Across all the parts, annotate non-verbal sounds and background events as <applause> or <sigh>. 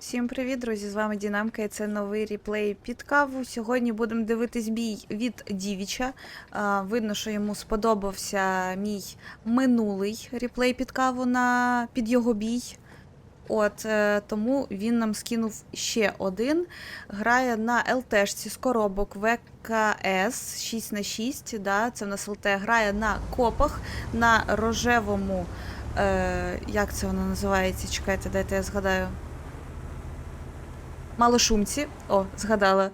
Всім привіт, друзі! З вами Дінамка і це новий реплей під каву. Сьогодні будемо дивитись бій від Дівіча. Видно, що йому сподобався мій минулий реплей під каву на під його бій. От е, тому він нам скинув ще один. Грає на ЛТшці з коробок ВКС 6 на 6 Да, це в нас ЛТ грає на копах на рожевому. Е, як це воно називається? Чекайте, дайте я згадаю. Малошумці, о, згадала.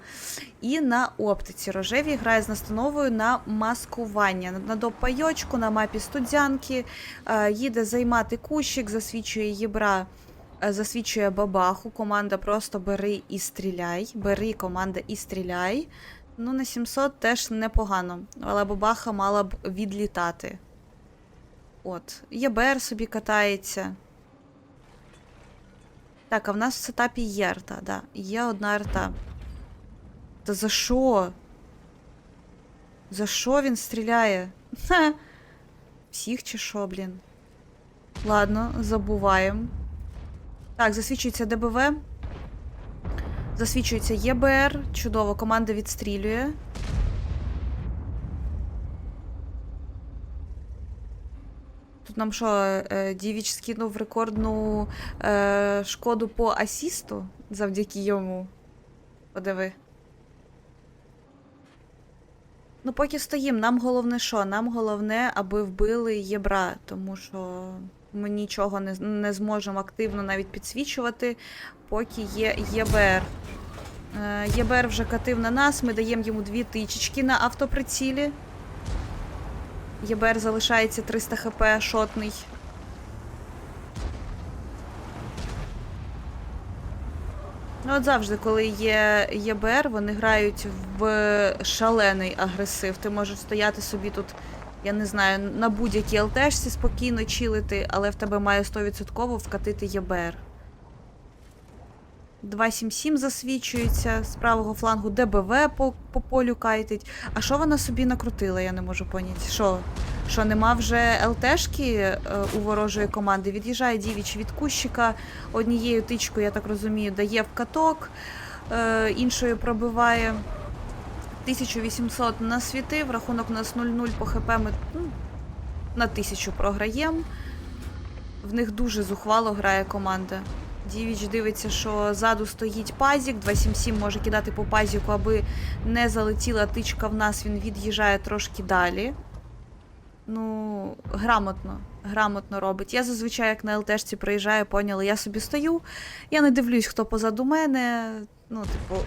І на оптиці рожеві грає з настановою на маскування. На допайочку на мапі студзянки. Е, їде займати кущик, засвічує єбра, е, засвічує бабаху. Команда просто бери і стріляй. Бери, команда, і стріляй. Ну, на 700 теж непогано. Але бабаха мала б відлітати. От. ЄБР собі катається. Так, а в нас в сетапі є арта, да. Є одна арта. Та за що? За що він стріляє? Ха. Всіх чи що, блін? Ладно, забуваємо. Так, засвічується ДБВ. Засвічується ЄБР. Чудово, команда відстрілює. Нам що, е, Дівіч скинув рекордну е, шкоду по асісту завдяки йому. Подиви. Ну, поки стоїм, нам головне що? Нам головне, аби вбили єбра, тому що ми нічого не, не зможемо активно навіть підсвічувати, поки є ЄБР. Е, ЄБР вже катив на нас, ми даємо йому дві тичечки на автоприцілі. ЄБР залишається 300 хп шотний. Ну, от завжди, коли є ЄБР, вони грають в шалений агресив. Ти можеш стояти собі тут, я не знаю, на будь-якій ЛТшці спокійно чилити, але в тебе має 100% вкатити ЄБР. 277 засвічується з правого флангу, ДБВ по, по полю кайтить. А що вона собі накрутила, я не можу поняти. Що? Що нема вже ЛТшки е, у ворожої команди? Від'їжджає дівіч від кущика, однією тичкою, я так розумію, дає в каток, е, іншою пробиває. 1800 насвітив, рахунок у нас 0-0 по ХП ми ну, на 1000 програємо. В них дуже зухвало грає команда. Дівіч дивиться, що ззаду стоїть пазік, 277 може кидати по пазіку, аби не залетіла тичка в нас, він від'їжджає трошки далі. Ну, грамотно, грамотно робить. Я зазвичай, як на ЛТшці приїжджаю, поняла, я собі стою, я не дивлюсь, хто позаду мене. Ну, типу,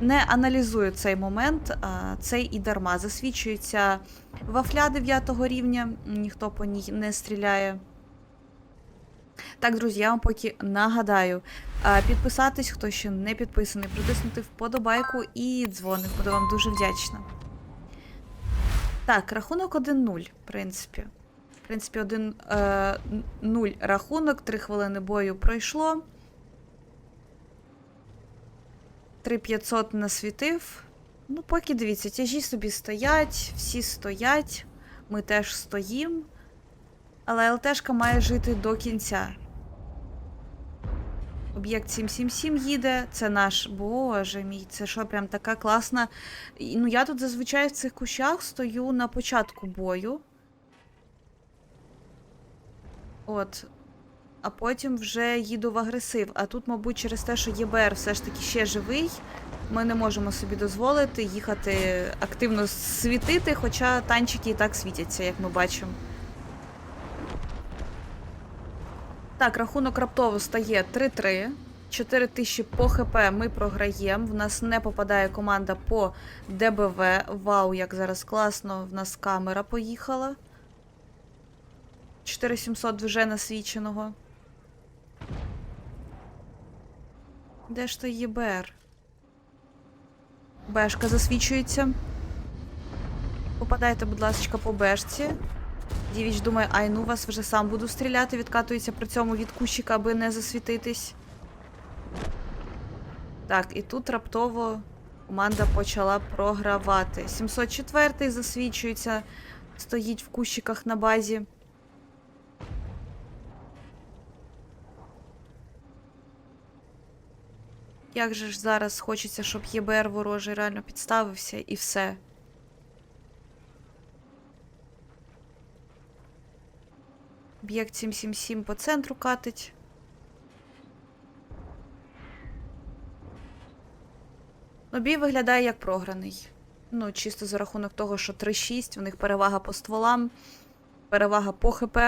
не аналізую цей момент, а цей і дарма. Засвічується вафля 9 рівня, ніхто по ній не стріляє. Так, друзі, я вам поки нагадаю. Підписатись, хто ще не підписаний, притиснути вподобайку і дзвоник. Буду вам дуже вдячна. Так, рахунок 1-0, в принципі. В принципі, 1-0 рахунок, 3 хвилини бою пройшло. 3500 насвітив. Ну, поки дивіться, тяжі собі стоять, всі стоять, ми теж стоїмо. Але ЛТшка має жити до кінця. Об'єкт 777 їде, це наш. Боже мій, це що, прям така класна. Ну, я тут зазвичай в цих кущах стою на початку бою. От. А потім вже їду в агресив. А тут, мабуть, через те, що ЄБР все ж таки ще живий, ми не можемо собі дозволити їхати активно світити, хоча танчики і так світяться, як ми бачимо. Так, рахунок раптово стає 3-3. 4 тисячі по ХП ми програємо. В нас не попадає команда по ДБВ. Вау, як зараз класно. В нас камера поїхала. 4700 вже насвіченого. Де ж той ЄБР? Бешка засвічується. Попадайте, будь ласка, по бешці. Дівіч думає, ай, ну вас вже сам буду стріляти, відкатується при цьому від кущика, аби не засвітитись. Так, і тут раптово команда почала програвати. 704 засвічується, стоїть в кущиках на базі. Як же ж зараз хочеться, щоб ЄБР ворожий реально підставився і все. Об'єкт 777 по центру катить. Ну, бій виглядає як програний. Ну, чисто за рахунок того, що 3-6, в них перевага по стволам, перевага по ХП.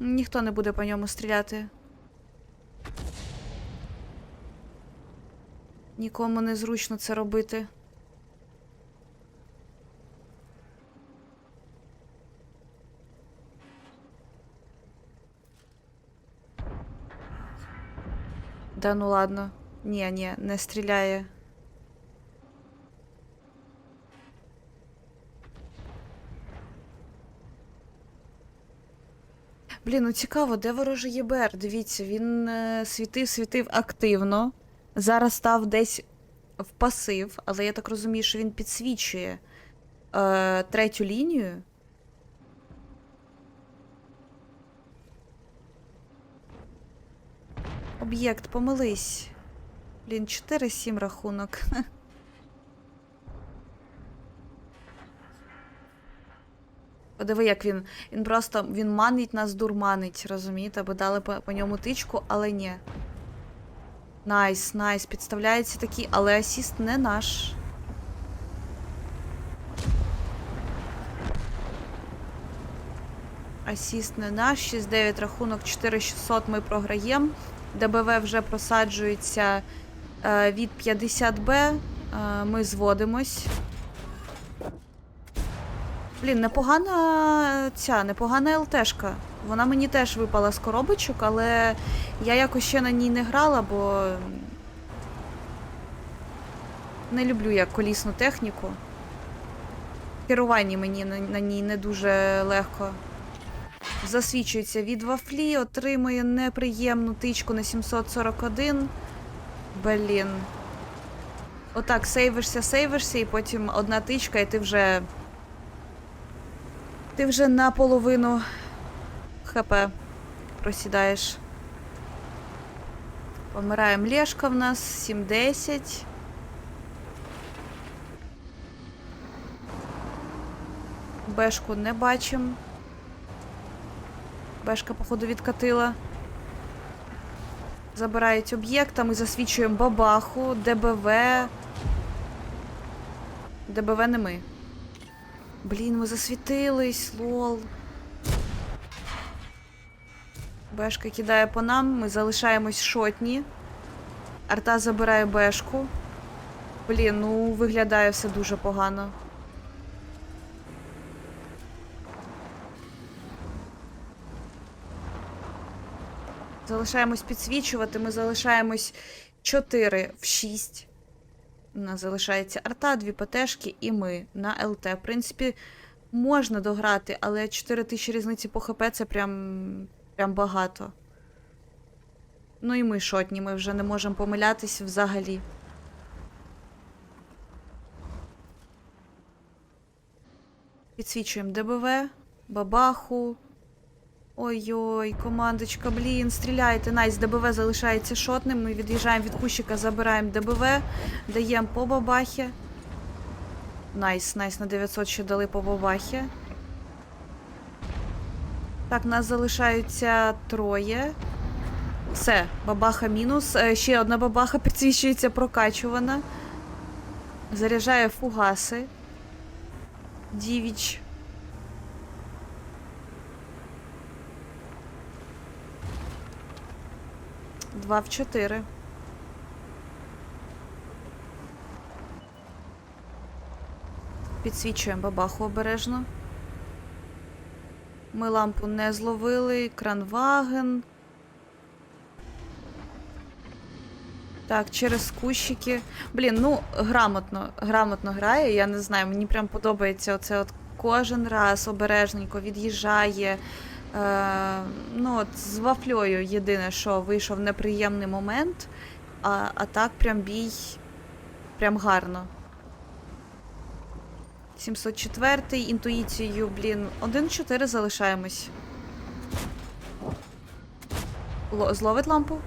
Ніхто не буде по ньому стріляти. Нікому не зручно це робити. Да ну ладно. Ні, ні, не стріляє. Блін, ну цікаво, де ворожий ЄБР? Дивіться, він е, світив, світив активно. Зараз став десь в пасив, але я так розумію, що він підсвічує е, третю лінію. Об'єкт, помились. Блін, 4-7 рахунок. <laughs> Подиви, як він. Він просто він манить нас, дурманить, розумієте? Аби дали по, по ньому тичку, але ні. Найс, найс. Підставляється такий, але асіст не наш. Асіст не наш. 6-9 рахунок, 4600 ми програємо. ДБВ вже просаджується е, від 50Б. Е, ми зводимось. Блін, непогана ця, непогана ЛТшка. Вона мені теж випала з коробочок, але я якось ще на ній не грала, бо не люблю я колісну техніку. Керування мені на ній не дуже легко. Засвічується від вафлі, отримує неприємну тичку на 741. Блін. Отак, сейвишся, сейвишся, і потім одна тичка, і ти вже. Ти вже наполовину ХП просідаєш. Помирає млешка в нас 7-10. Бешку не бачимо. Бешка, походу, відкатила. Забирають об'єкта, ми засвічуємо бабаху, ДБВ. ДБВ не ми. Блін, ми засвітились, лол. Бешка кидає по нам, ми залишаємось шотні. Арта забирає бешку. Блін, ну виглядає все дуже погано. Залишаємось підсвічувати, ми залишаємось 4 в 6. У нас залишається арта, дві ПТшки і ми на ЛТ. В принципі, можна дограти, але 4 тисячі різниці по ХП це прям, прям багато. Ну і ми шотні, ми вже не можемо помилятись взагалі. Підсвічуємо ДБВ, бабаху. Ой-ой, командочка, блін, стріляйте. Найс, ДБВ залишається шотним. Ми від'їжджаємо від кущика, забираємо ДБВ, даємо по бабахі. Найс, найс, на 900 ще дали по бабахі. Так, нас залишаються троє. Все, бабаха мінус. Е, Ще одна бабаха підсвічується прокачувана. Заряджає фугаси. Дівіч. Два в чотири. Підсвічуємо бабаху обережно. Ми лампу не зловили. Кранваген. Так, через кущики. Блін, ну грамотно, грамотно грає. Я не знаю, мені прям подобається оце от кожен раз обережненько від'їжджає. Е, ну, от з вафлею єдине, що вийшов неприємний момент, а, а так прям бій прям гарно. 704 інтуїцією, блін, 1-4 залишаємось. Ло- зловить лампу?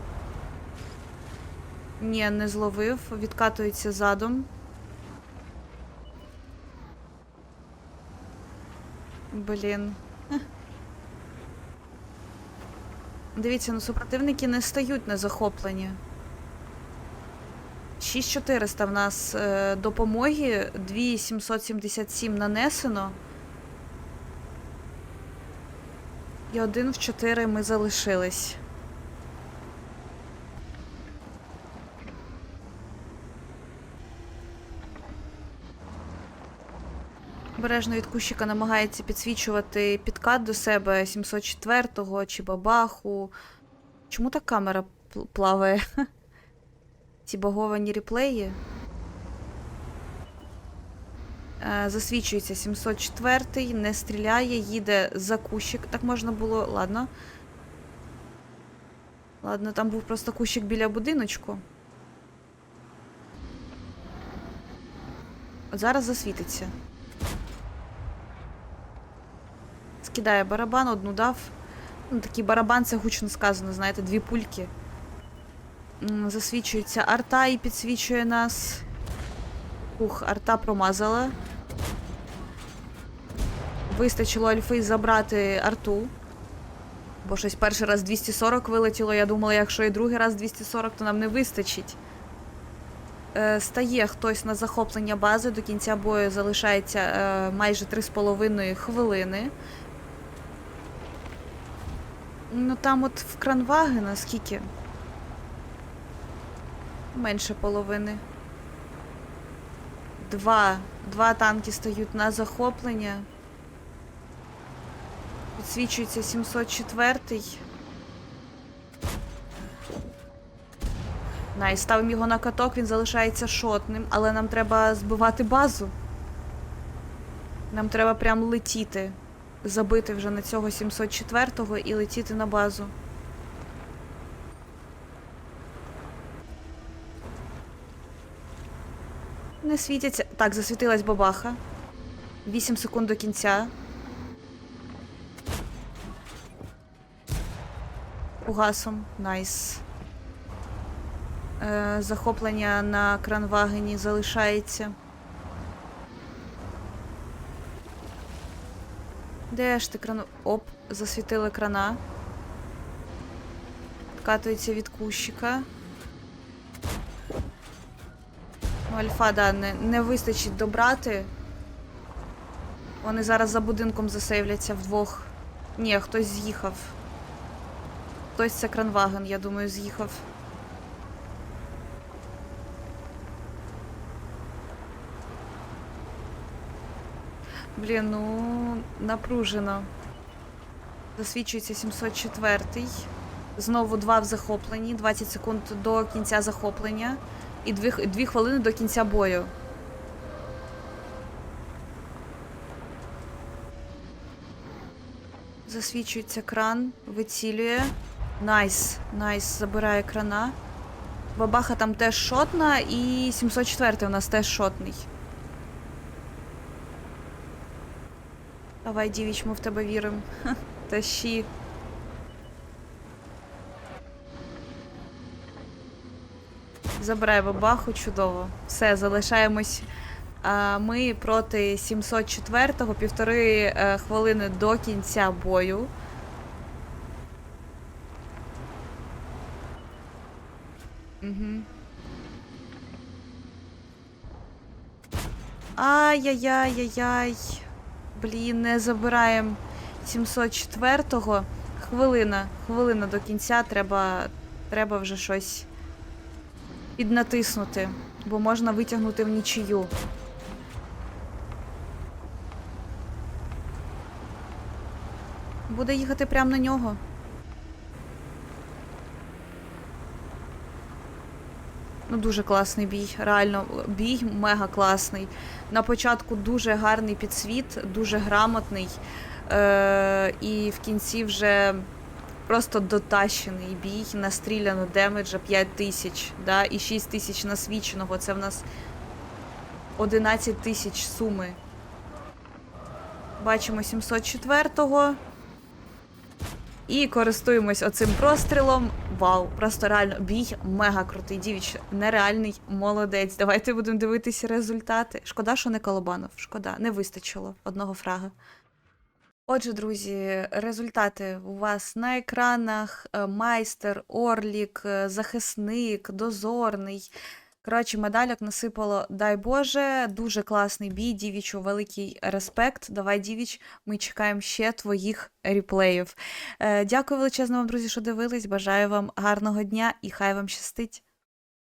Ні, не зловив. Відкатується задом. Блін. Дивіться, ну супротивники не стають незахоплені. захоплення. 6400 в нас е, допомоги, 2777 нанесено. І один в 4 ми залишились. Обережно від кущика намагається підсвічувати підкат до себе 704-го чи бабаху. Чому так камера плаває? <laughs> Ці баговані реплеї. Е, Засвічується 704-й, не стріляє, їде за кущик. Так можна було. Ладно. Ладно, там був просто кущик біля будиночку. От зараз засвітиться. Скидає барабан, одну дав. Ну, такий барабан, це гучно сказано, знаєте, дві пульки. Засвічується арта і підсвічує нас. Ух, арта промазала. Вистачило альфи забрати арту. Бо щось перший раз 240 вилетіло. Я думала, якщо і другий раз 240, то нам не вистачить. Е, стає хтось на захоплення бази. До кінця бою залишається е, майже 3,5 хвилини. Ну там от в кранваги наскільки? Менше половини. Два. Два танки стають на захоплення. Підсвічується 704. Най, ставимо його на каток, він залишається шотним, але нам треба збивати базу. Нам треба прям летіти. Забити вже на цього 704-го і летіти на базу. Не світяться. Так, засвітилась бабаха. 8 секунд до кінця. Угасом. Найс. Е, захоплення на кранвагені залишається. Де ж ти крану? Оп, засвітили крана. Катується від кущика. Ну, альфа, да, не, не вистачить добрати. Вони зараз за будинком засейвляться вдвох. Ні, хтось з'їхав. Хтось це кранваген, я думаю, з'їхав. Блін, ну напружено. Засвідчується 704-й. Знову два в захопленні. 20 секунд до кінця захоплення. І 2, 2 хвилини до кінця бою. Засвічується кран, вицілює. Найс, найс, забирає крана. Бабаха там теж шотна, і 704 у нас теж шотний. Давай, дівіч, ми в тебе віримо. <laughs> Тащі. Забирай бабаху, чудово. Все, залишаємось. Ми проти 704-го, півтори е, хвилини до кінця бою. Угу. Ай-яй-яй-яй-яй. Блін, не забираємо 704-го. Хвилина, хвилина до кінця треба, треба вже щось піднатиснути, бо можна витягнути в нічию. Буде їхати прямо на нього. Ну, дуже класний бій. Реально, бій мега класний. На початку дуже гарний підсвіт, дуже грамотний. Е- і в кінці вже просто дотащений бій, настріляно демеджа 5 тисяч, да, і 6 тисяч насвіченого. Це в нас 11 тисяч суми. Бачимо 704-го. І користуємось оцим прострілом. Вау, просто реально бій мега крутий. Дівіч, нереальний молодець. Давайте будемо дивитися результати. Шкода, що не колобанов. Шкода, не вистачило одного фрага. Отже, друзі, результати у вас на екранах: Е, майстер, орлік, е, захисник, дозорний. Коротше, медаляк насипало, дай Боже, дуже класний бій. Дівічу, великий респект. Давай, Дівіч, ми чекаємо ще твоїх ріплеїв. Е, дякую величезно вам, друзі, що дивились. Бажаю вам гарного дня і хай вам щастить.